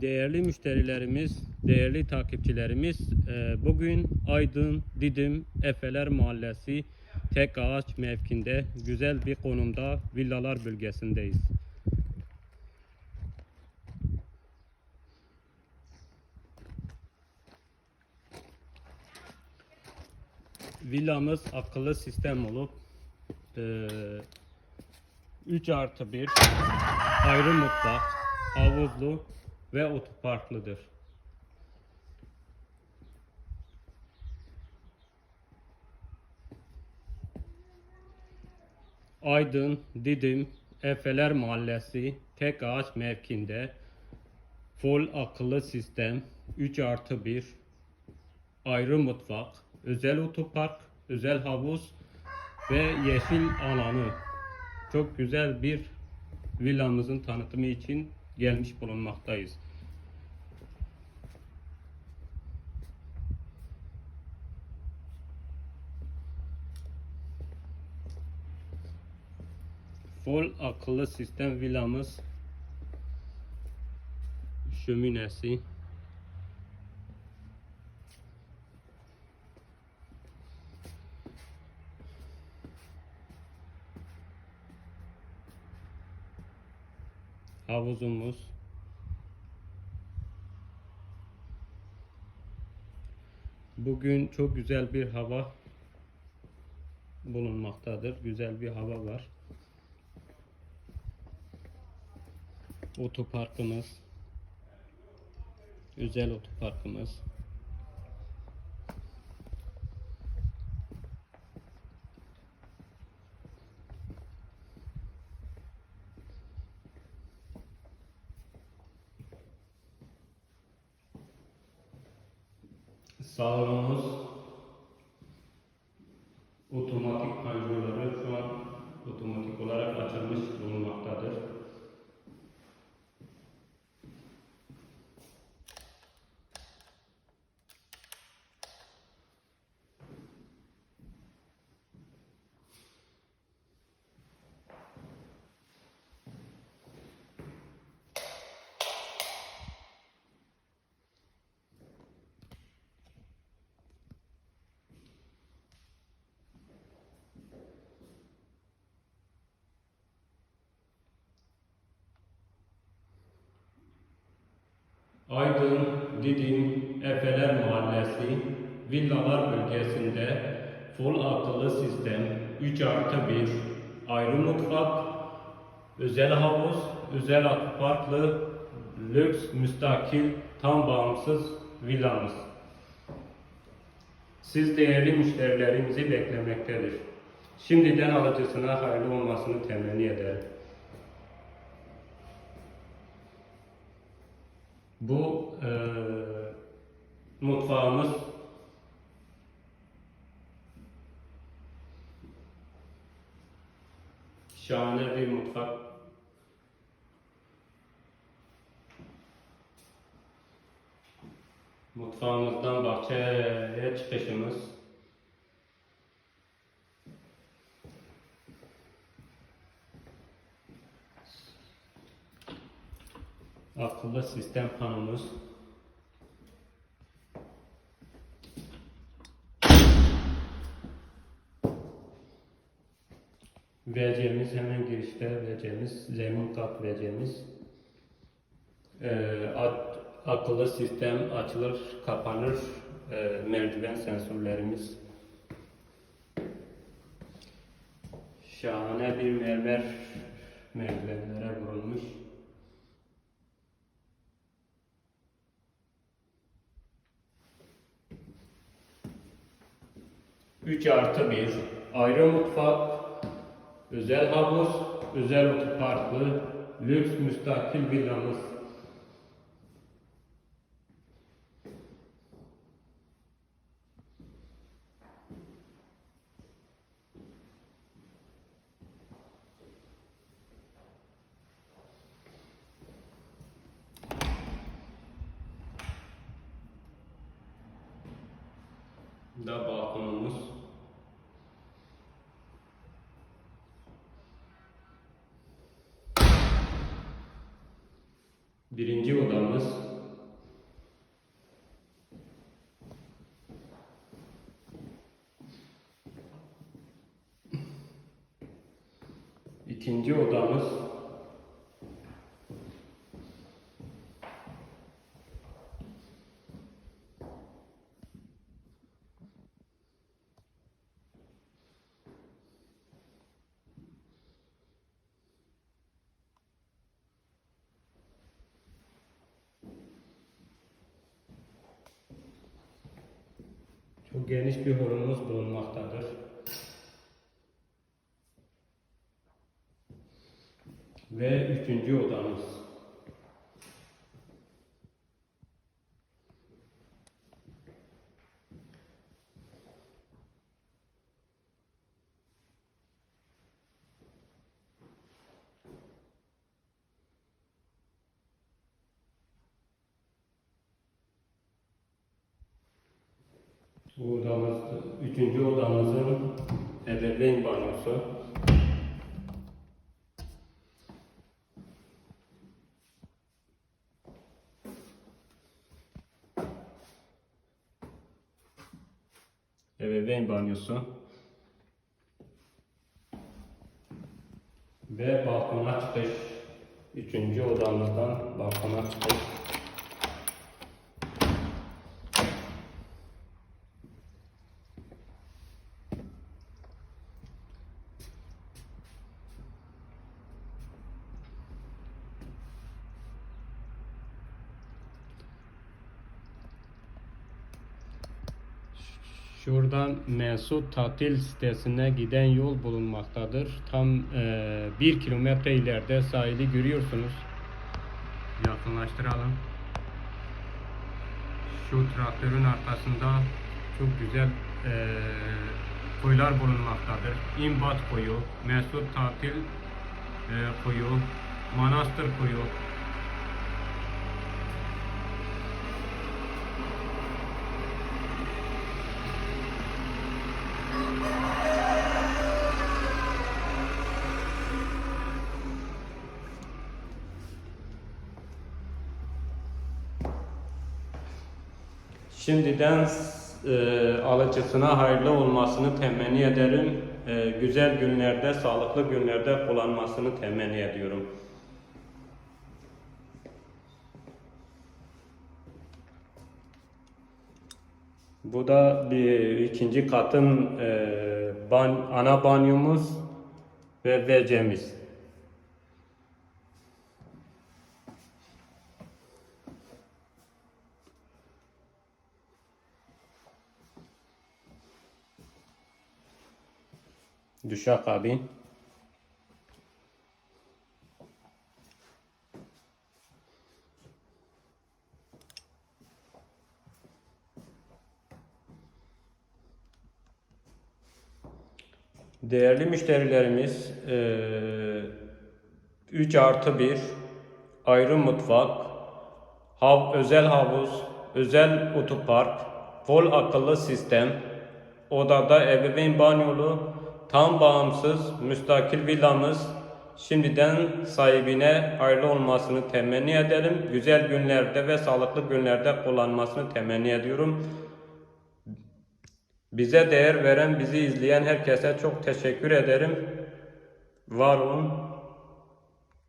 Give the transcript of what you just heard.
Değerli müşterilerimiz, değerli takipçilerimiz, e, bugün Aydın, Didim, Efeler Mahallesi Tek Ağaç mevkinde güzel bir konumda villalar bölgesindeyiz. Villamız akıllı sistem olup e, 3 artı 1 ayrı mutfak, havuzlu ve otoparklıdır. Aydın, Didim, Efeler Mahallesi, Tek Ağaç mevkinde full akıllı sistem, 3 artı 1, ayrı mutfak, özel otopark, özel havuz ve yeşil alanı. Çok güzel bir villamızın tanıtımı için gelmiş bulunmaktayız. Full akıllı sistem villamız şöminesi havuzumuz Bugün çok güzel bir hava bulunmaktadır. Güzel bir hava var. Otoparkımız özel otoparkımız Salonumuz Aydın, Didim, Efeler Mahallesi, Villalar bölgesinde full akıllı sistem, 3 artı 1, ayrı mutfak, özel havuz, özel otoparklı, lüks, müstakil, tam bağımsız villamız. Siz değerli müşterilerimizi beklemektedir. Şimdiden alıcısına hayırlı olmasını temenni ederim. Bu eee mutfağımız şahane bir mutfak. Mutfağımızdan bahçeye çıkışımız. Akıllı sistem panomuz. Vereceğimiz hemen girişte vereceğimiz zemin kat vereceğimiz Ee, at- akıllı sistem açılır kapanır Ee, merdiven sensörlerimiz. Şahane bir mermer merdivenlere 3 artı 1 ayrı mutfak, özel havuz, özel otoparklı, lüks müstakil villamız. da balkonumuz. Birinci odamız. İkinci odamız. Bu geniş bir holumuz bulunmaktadır. Ve üçüncü odamız. Bu odamız, üçüncü odamızın ebeveyn banyosu. Ebeveyn banyosu. Ve balkona çıkış. Üçüncü odamızdan balkona çıkış. Şuradan Mesut Tatil sitesine giden yol bulunmaktadır. Tam eee, bir kilometre ileride sahili görüyorsunuz. Yakınlaştıralım. Şu traktörün arkasında çok güzel eee koylar bulunmaktadır. İmbat koyu, Mesut Tatil eee, koyu, Manastır koyu, Şimdiden e, alıcısına hayırlı olmasını temenni ederim. E, güzel günlerde, sağlıklı günlerde kullanmasını temenni ediyorum. Bu da bir ikinci katın e, ban, ana banyomuz ve WC'miz. Duşakabin. Değerli müşterilerimiz, eee 3 artı 1 ayrı mutfak, hav, özel havuz, özel otopark, vol akıllı sistem, odada ebeveyn banyolu, tam bağımsız, müstakil villamız, şimdiden sahibine hayırlı olmasını temenni ederim. Güzel günlerde ve sağlıklı günlerde kullanmasını temenni ediyorum. Bize değer veren, bizi izleyen herkese çok teşekkür ederim. Var olun,